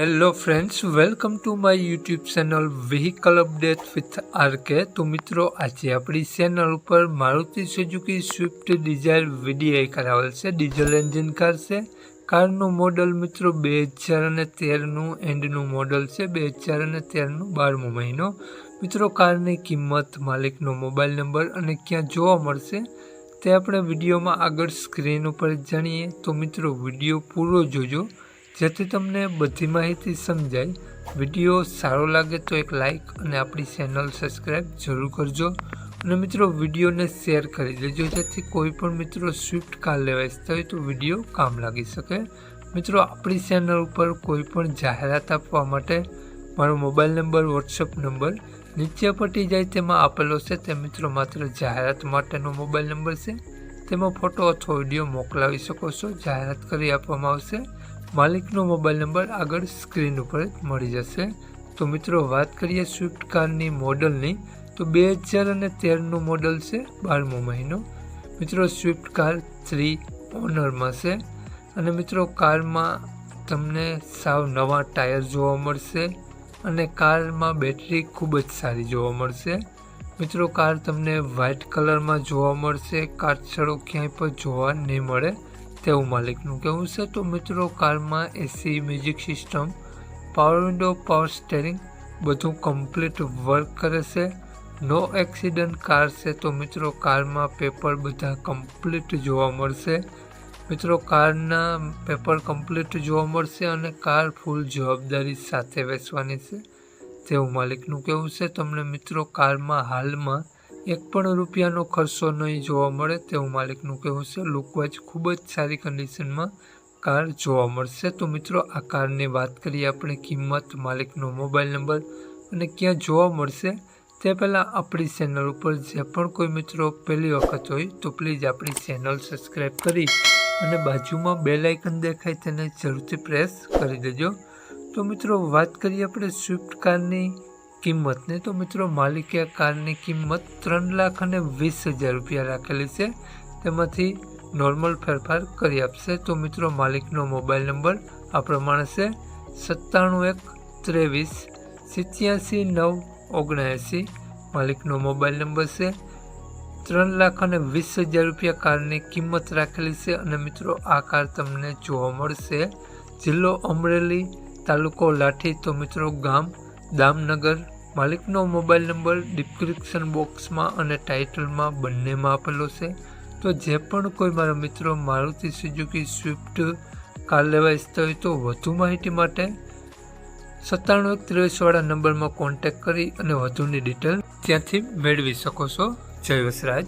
Hello friends welcome to my YouTube channel vehicle update with RK તો મિત્રો, આજે આપણી ચેનલ ઉપર Maruti Suzuki Swift Dzire VDI કરાવેલ છે. ડીઝલ એન્જિન કાર છે. કારનું મોડલ મિત્રો બે હજાર અને તેરનું એન્ડનું મોડલ છે બે હજાર અને તેરનું બારમો મહિનો. મિત્રો કારની કિંમત, માલિકનો મોબાઈલ નંબર અને ક્યાં જોવા મળશે તે આપણે વિડીયોમાં આગળ સ્ક્રીન ઉપર જાણીએ. તો મિત્રો વીડિયો પૂરો જોજો. જેથી તમને બધી માહિતી સમજાય. વીડિયો સારો લાગે તો એક લાઇક અને આપણી ચેનલ સબસ્ક્રાઈબ જરૂર કરજો. અને મિત્રો, વિડીયોને શેર કરી દેજો જેથી કોઈ પણ મિત્રો સ્વિફ્ટ કાર લેવા ઈચ્છતા હોય તો વીડિયો કામ લાગી શકે. મિત્રો, આપણી ચેનલ ઉપર કોઈ પણ જાહેરાત આપવા માટે મારો મોબાઈલ નંબર, વોટ્સઅપ નંબર નીચે પટી જાય તેમાં આપેલો છે. તે મિત્રો માત્ર જાહેરાત માટેનો મોબાઈલ નંબર છે. તેમાં ફોટો અથવા વીડિયો મોકલાવી શકો છો. જાહેરાત કરી આપવામાં આવશે. માલિકનો મોબાઈલ નંબર આગળ સ્ક્રીન ઉપર મળી જશે. તો મિત્રો, વાત કરીએ સ્વિફ્ટ કારની મોડલની. તો બે હજાર અને તેરનું મોડલ છે બારમો મહિનો. મિત્રો, સ્વિફ્ટ કાર થ્રી ઓનરમાં છે. અને મિત્રો, કારમાં તમને સાવ નવા ટાયર જોવા મળશે અને કારમાં બેટરી ખૂબ જ સારી જોવા મળશે. મિત્રો, કાર તમને વ્હાઇટ કલરમાં જોવા મળશે. કાચળો ક્યાંય પણ જોવા નહીં મળે. તેવું માલિકનું કહેવું છે. તો મિત્રો, કારમાં AC music system power window power steering બધું કમ્પ્લીટ વર્ક કરે છે. નો એક્સિડન્ટ કાર છે. તો મિત્રો, કારમાં પેપર બધા કમ્પ્લીટ જોવા મળશે. મિત્રો, કારના પેપર કમ્પ્લીટ જોવા મળશે અને કાર ફૂલ જવાબદારી સાથે વેચવાની છે. તેવું માલિકનું કહેવું છે. તમને મિત્રો, કારમાં હાલમાં એક પણ રૂપિયાનો ખર્ચો નહીં જોવા મળે તેવું માલિકનું કહેવું છે. લુકવાઇઝ ખૂબ જ સારી કન્ડિશનમાં કાર જોવા મળશે. તો મિત્રો, આ કારની વાત કરીએ આપણે કિંમત, માલિકનો મોબાઈલ નંબર અને ક્યાં જોવા મળશે. તે પહેલાં આપણી ચેનલ ઉપર જે પણ કોઈ મિત્રો પહેલી વખત હોય તો પ્લીઝ આપણી ચેનલ સબસ્ક્રાઈબ કરી અને બાજુમાં બે લાઇકન દેખાય તેને જરૂરથી પ્રેસ કરી દેજો. તો મિત્રો, વાત કરીએ આપણે સ્વિફ્ટ કારની કિંમતને? તો મિત્રો, માલિકે કારની કિંમત ત્રણ લાખ અને વીસ હજાર રૂપિયા રાખેલી છે. તેમાંથી નોર્મલ ફેરફાર કરી આપશે. તો મિત્રો, માલિકનો મોબાઈલ નંબર આ પ્રમાણે છે. સત્તાણું એક ત્રેવીસ સિત્યાસી નવ ઓગણએંસી. માલિકનો મોબાઈલ નંબર છે. ત્રણ લાખ અને વીસ હજાર રૂપિયા કારની કિંમત રાખેલી છે. અને મિત્રો, આ કાર તમને જોવા મળશે. જિલ્લો અમરેલી તાલુકો લાઠી. તો મિત્રો, ગામ દામનગર. માલિકનો મોબાઈલ નંબર ડિસ્ક્રિપ્શન બોક્સમાં અને ટાઇટલમાં બંનેમાં આપેલો છે. તો જે પણ કોઈ મારા મિત્રો મારુતિ સુઝુકી સ્વિફ્ટ કાર લેવા ઈચ્છતા હોય તો વધુ માહિતી માટે સત્તાણું એક ત્રેવીસવાળા નંબરમાં કોન્ટેક કરી અને વધુની ડિટેલ ત્યાંથી મેળવી શકો છો. જય વસરાજ.